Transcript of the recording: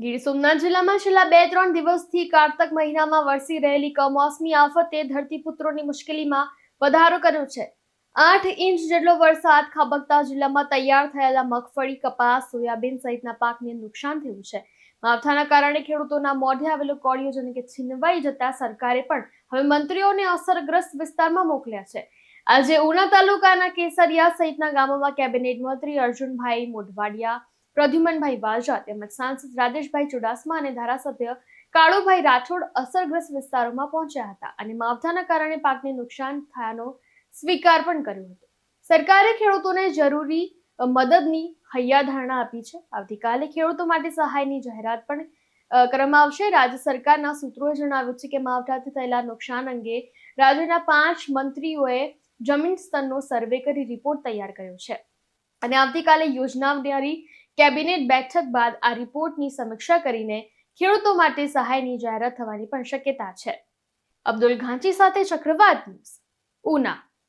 ગીર સોમનાથ જિલ્લામાં છેલ્લા બે ત્રણ દિવસથી કારતક મહિનામાં વરસી રહેલી કમોસમી આફતે ધરતીપુત્રોની મુશ્કેલીમાં વધારો કર્યો છે. આઠ ઇંચ જેટલો વરસાદ ખાબકતા જિલ્લામાં તૈયાર થયેલા મગફળી, કપાસ, સોયાબીન સહિતના પાકને નુકસાન થયું છે. માવઠાના કારણે ખેડૂતોના મોઢે આવેલો કોળિયો જેને કે છીનવાઈ જતા સરકારે પણ હવે મંત્રીઓને અસરગ્રસ્ત વિસ્તારમાં મોકલ્યા છે. આજે ઉના તાલુકાના કેસરિયા સહિતના ગામોમાં કેબિનેટ મંત્રી અર્જુનભાઈ મોઢવાડિયા પ્રદ્યુમનભાઈ વાજા તેમજ સાંસદ રાજેશભાઈ ચુડાસમા અને ધારાસભ્ય કાળુભાઈ રાઠોડ અસરગ્રસ્ત વિસ્તારોમાં પહોંચ્યા હતા અને માવઠાના કારણે પાકને નુકસાન થયાનો સ્વીકાર પણ કર્યો હતો. સરકારે ખેડૂતોને જરૂરી મદદની હૈયાધારણા આપી છે. આવતીકાલે ખેડૂતો માટે સહાયની જાહેરાત પણ કરવામાં આવશે. રાજ્ય સરકારના સૂત્રોએ જણાવ્યું છે કે માવઠાથી થયેલા નુકસાન અંગે રાજ્યના પાંચ મંત્રીઓએ જમીન સ્તરનો સર્વે કરી રિપોર્ટ તૈયાર કર્યો છે. અને આવતીકાલે યોજનારી કેબિનેટ બેઠક બાદ આ રિપોર્ટની સમીક્ષા કરીને ખેડૂતો માટે સહાયની જાહેરાત થવાની પણ શક્યતા છે. અબ્દુલ ઘાંચી સાથે ચક્રવાત ન્યૂઝ, ઉના.